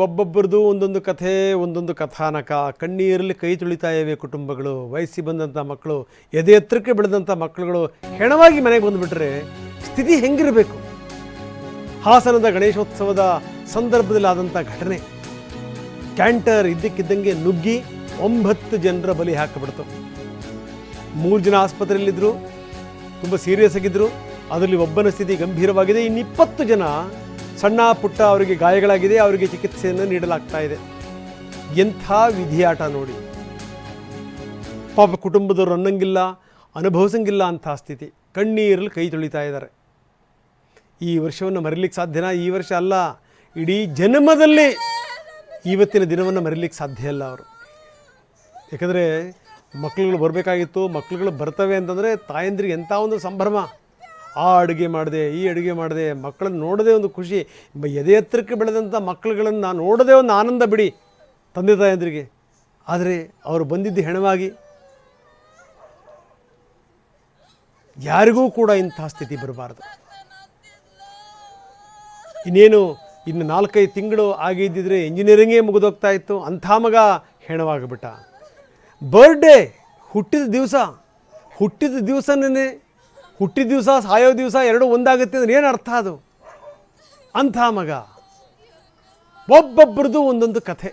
ಒಬ್ಬೊಬ್ಬರದು ಒಂದೊಂದು ಕಥೆ, ಒಂದೊಂದು ಕಥಾನಕ. ಕಣ್ಣೀರಲ್ಲಿ ಕೈ ತುಳಿತಾ ಇವೆ ಕುಟುಂಬಗಳು. ವಯಸ್ಸಿ ಬಂದಂಥ ಮಕ್ಕಳು ಎದೆ ಎತ್ತರಕ್ಕೆ ಬೆಳೆದಂಥ ಮಕ್ಕಳುಗಳು ಹೆಣವಾಗಿ ಮನೆಗೆ ಬಂದುಬಿಟ್ರೆ ಸ್ಥಿತಿ ಹೆಂಗಿರಬೇಕು? ಹಾಸನದ ಗಣೇಶೋತ್ಸವದ ಸಂದರ್ಭದಲ್ಲಿ ಆದಂಥ ಘಟನೆ. ಕ್ಯಾಂಟರ್ ಇದ್ದಕ್ಕಿದ್ದಂಗೆ ನುಗ್ಗಿ ಒಂಬತ್ತು ಜನರ ಬಲಿ ಹಾಕಿಬಿಡ್ತು. ಮೂರು ಜನ ಆಸ್ಪತ್ರೆಯಲ್ಲಿದ್ದರು ತುಂಬ ಸೀರಿಯಸ್ ಆಗಿದ್ದರು ಅದರಲ್ಲಿ ಒಬ್ಬನ ಸ್ಥಿತಿ ಗಂಭೀರವಾಗಿದೆ. ಇನ್ನಿಪ್ಪತ್ತು ಜನ ಸಣ್ಣ ಪುಟ್ಟ ಅವರಿಗೆ ಗಾಯಗಳಾಗಿದೆ, ಅವರಿಗೆ ಚಿಕಿತ್ಸೆಯನ್ನು ನೀಡಲಾಗ್ತಾ ಇದೆ. ಎಂಥ ವಿಧಿಯಾಟ ನೋಡಿ. ಪಾಪ ಕುಟುಂಬದವರು ಅನ್ನಂಗಿಲ್ಲ, ಅನುಭವಿಸಂಗಿಲ್ಲ ಅಂಥ ಸ್ಥಿತಿ. ಕಣ್ಣೀರಲ್ಲಿ ಕೈ ತೊಳಿತಾ ಇದ್ದಾರೆ. ಈ ವರ್ಷವನ್ನು ಮರಿಲಿಕ್ಕೆ ಸಾಧ್ಯನಾ? ಈ ವರ್ಷ ಅಲ್ಲ, ಇಡೀ ಜನ್ಮದಲ್ಲಿ ಇವತ್ತಿನ ದಿನವನ್ನು ಮರಿಲಿಕ್ಕೆ ಸಾಧ್ಯ ಇಲ್ಲ ಅವರು. ಯಾಕಂದರೆ ಮಕ್ಕಳುಗಳು ಬರಬೇಕಾಗಿತ್ತು, ಮಕ್ಕಳುಗಳು ಬರ್ತವೆ ಅಂತಂದರೆ ತಾಯಂದ್ರಿಗೆ ಎಂಥ ಒಂದು ಸಂಭ್ರಮ. ಆ ಅಡುಗೆ ಮಾಡಿದೆ, ಈ ಅಡುಗೆ ಮಾಡಿದೆ, ಮಕ್ಕಳನ್ನು ನೋಡೋದೇ ಒಂದು ಖುಷಿ. ಎದೆ ಎತ್ತರಕ್ಕೆ ಬೆಳೆದಂಥ ಮಕ್ಕಳುಗಳನ್ನು ನೋಡೋದೇ ಒಂದು ಆನಂದ ಬಿಡಿ, ತಂದೆ ತಾಯಂದ್ರಿಗೆ. ಆದರೆ ಅವರು ಬಂದಿದ್ದು ಹೆಣವಾಗಿ ಯಾರಿಗೂ ಕೂಡ ಇಂಥ ಸ್ಥಿತಿ ಬರಬಾರ್ದು. ಇನ್ನೇನು, ಇನ್ನು ನಾಲ್ಕೈದು ತಿಂಗಳು ಆಗಿದ್ದಿದ್ರೆ ಇಂಜಿನಿಯರಿಂಗೇ ಮುಗಿದೋಗ್ತಾ ಇತ್ತು, ಅಂಥ ಮಗ ಹೆಣವಾಗಿಬಿಟ್ಟ. ಬರ್ಡೇ ಹುಟ್ಟಿದ ದಿವಸ, ಹುಟ್ಟಿದ ದಿವಸನೇ ಹುಟ್ಟಿದ ದಿವಸ, ಸಾಯೋ ದಿವಸ ಎರಡು ಒಂದಾಗುತ್ತೆ ಅಂದ್ರೆ ಏನು ಅರ್ಥ ಅದು? ಅಂಥ ಮಗ. ಒಬ್ಬೊಬ್ಬರದು ಒಂದೊಂದು ಕಥೆ.